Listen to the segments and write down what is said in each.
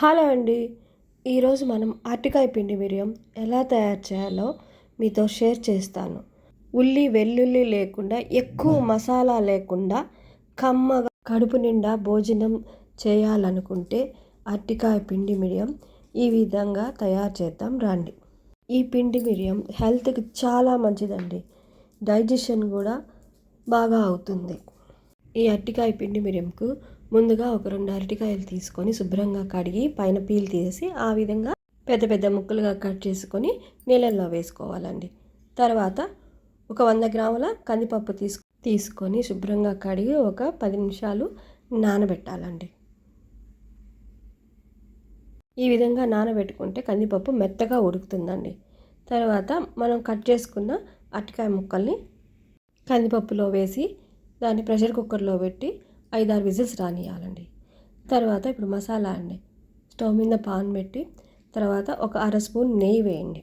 Hello అండి. ఈరోజు మనం అరటికాయ పిండి మిరియం ఎలా తయారు చేయాలో మీతో షేర్ చేస్తాను. ఉల్లి వెల్లుల్లి లేకుండా ఎక్కువ మసాలా లేకుండా కమ్మగా కడుపు నిండా భోజనం చేయాలనుకుంటే అరటికాయ పిండి మిరియం ఈ విధంగా తయారు చేద్దాం రండి. ఈ పిండి మిరియం హెల్త్కి చాలా మంచిదండి. డైజెషన్ కూడా బాగా అవుతుంది. ఈ అరటికాయ పిండి మిరియంకు ముందుగా ఒక రెండు అరటికాయలు తీసుకొని శుభ్రంగా కడిగి పైన పీల్ తీసి ఆ విధంగా పెద్ద పెద్ద ముక్కలుగా కట్ చేసుకొని నీళ్ళల్లో వేసుకోవాలండి. తర్వాత ఒక వంద గ్రాముల కందిపప్పు తీసు తీసుకొని శుభ్రంగా కడిగి ఒక పది నిమిషాలు నానబెట్టాలండి. ఈ విధంగా నానబెట్టుకుంటే కందిపప్పు మెత్తగా ఉడుకుతుందండి. తర్వాత మనం కట్ చేసుకున్న అరటికాయ ముక్కల్ని కందిపప్పులో వేసి దాన్ని ప్రెషర్ కుక్కర్లో పెట్టి ఐదారు విజిల్స్ రానియాలండి తర్వాత ఇప్పుడు మసాలా అండి. స్టవ్ మీద పాన్ పెట్టి తర్వాత ఒక అర స్పూన్ నెయ్యి వేయండి.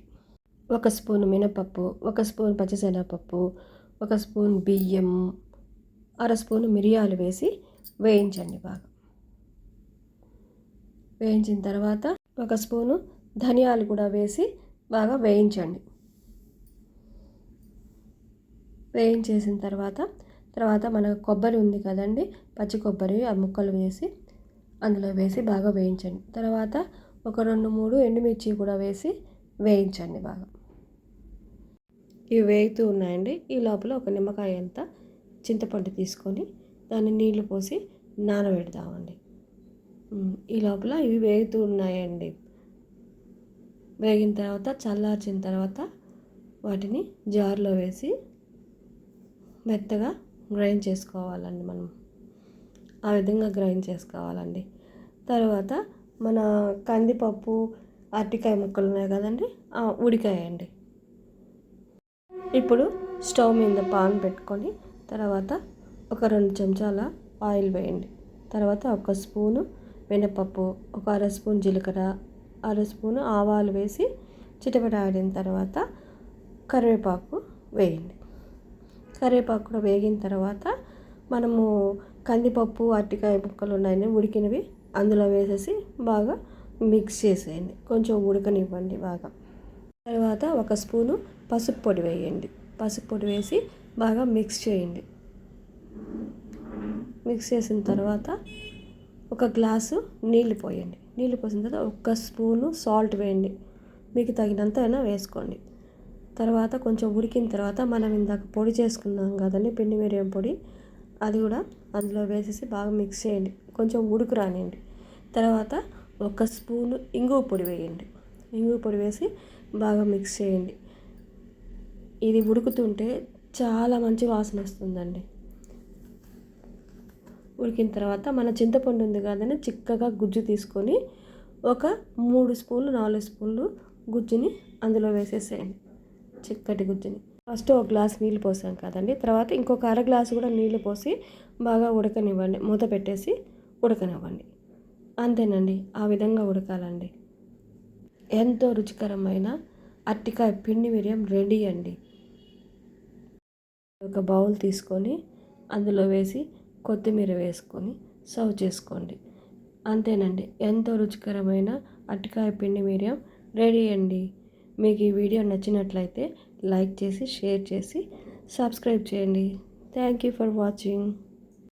ఒక స్పూన్ మినపప్పు ఒక స్పూన్ పచ్చిశనగపప్పు ఒక స్పూన్ బియ్యం అర స్పూన్ మిరియాలు వేసి వేయించండి బాగా. వేయించిన తర్వాత ఒక స్పూను ధనియాలు కూడా వేసి బాగా వేయించండి. వేయించేసిన తర్వాత తర్వాత మన కొబ్బరి ఉంది కదండి పచ్చి కొబ్బరి ఆ ముక్కలు వేసి అందులో వేసి బాగా వేయించండి. తర్వాత ఒక రెండు మూడు ఎండుమిర్చి కూడా వేసి వేయించండి బాగా. ఇవి వేగుతూ ఉన్నాయండి. ఈ లోపల ఒక నిమ్మకాయ అంత చింతపండు తీసుకొని దాన్ని నీళ్ళు పోసి నానబెడదామండి. ఈ లోపల ఇవి వేగుతూ ఉన్నాయండి. వేగిన తర్వాత చల్లార్చిన తర్వాత వాటిని జార్లో వేసి మెత్తగా గ్రైండ్ చేసుకోవాలండి మనం. ఆ విధంగా గ్రైండ్ చేసుకోవాలండి. తర్వాత మన కందిపప్పు అరటికాయ ముక్కలు ఉన్నాయి కదండి ఉడికాయండి ఇప్పుడు స్టవ్ మీద పాన్ పెట్టుకొని తర్వాత ఒక రెండు చెంచాల ఆయిల్ వేయండి. తర్వాత ఒక స్పూను వెనపప్పు ఒక అర స్పూన్ జీలకర్ర అర స్పూను ఆవాలు వేసి చిటపట ఆడిన తర్వాత కరివేపాకు వేయండి. కరివేపాకు కూడా వేగిన తర్వాత మనము కందిపప్పు అరటికాయ ముక్కలు ఉన్నాయని ఉడికినవి అందులో వేసేసి బాగా మిక్స్ చేసేయండి. కొంచెం ఉడకనివ్వండి బాగా. తర్వాత ఒక స్పూను పసుపు పొడి వేయండి. పసుపు పొడి వేసి బాగా మిక్స్ చేయండి. మిక్స్ చేసిన తర్వాత ఒక గ్లాసు నీళ్ళు పోయండి. నీళ్ళు పోసిన తర్వాత ఒక స్పూను సాల్ట్ వేయండి. మీకు తగినంత అయినా వేసుకోండి. తర్వాత కొంచెం ఉడికిన తర్వాత మనం ఇందాక పొడి చేసుకున్నాం కదండి పిండి మిరియం పొడి అది కూడా అందులో వేసేసి బాగా మిక్స్ చేయండి. కొంచెం ఉడుకు రానియండి. తర్వాత ఒక స్పూను ఇంగువ పొడి వేయండి. ఇంగువ పొడి వేసి బాగా మిక్స్ చేయండి. ఇది ఉడుకుతుంటే చాలా మంచి వాసన వస్తుందండి. ఉడికిన తర్వాత మన చింతపండు ఉంది కాదని చిక్కగా గుజ్జు తీసుకొని ఒక మూడు స్పూన్లు నాలుగు స్పూన్లు గుజ్జుని అందులో వేసేసేయండి. చిక్కటి గుజ్జుని. ఫస్ట్ ఒక గ్లాస్ నీళ్ళు పోసాం కదండి. తర్వాత ఇంకొక అర గ్లాసు కూడా నీళ్ళు పోసి బాగా ఉడకనివ్వండి. మూత పెట్టేసి ఉడకనివ్వండి. అంతేనండి. ఆ విధంగా ఉడకాలండి. ఎంతో రుచికరమైన అట్టికాయ పిండి మిరియం రెడీ అండి. ఒక బౌల్ తీసుకొని అందులో వేసి కొత్తిమీర వేసుకొని సర్వ్ చేసుకోండి. అంతేనండి. ఎంతో రుచికరమైన అట్టికాయ పిండి మిరియం రెడీ అండి. మీకు ఈ వీడియో నచ్చినట్లయితే లైక్ చేసి షేర్ చేసి సబ్స్క్రైబ్ చేయండి. Thank you for watching.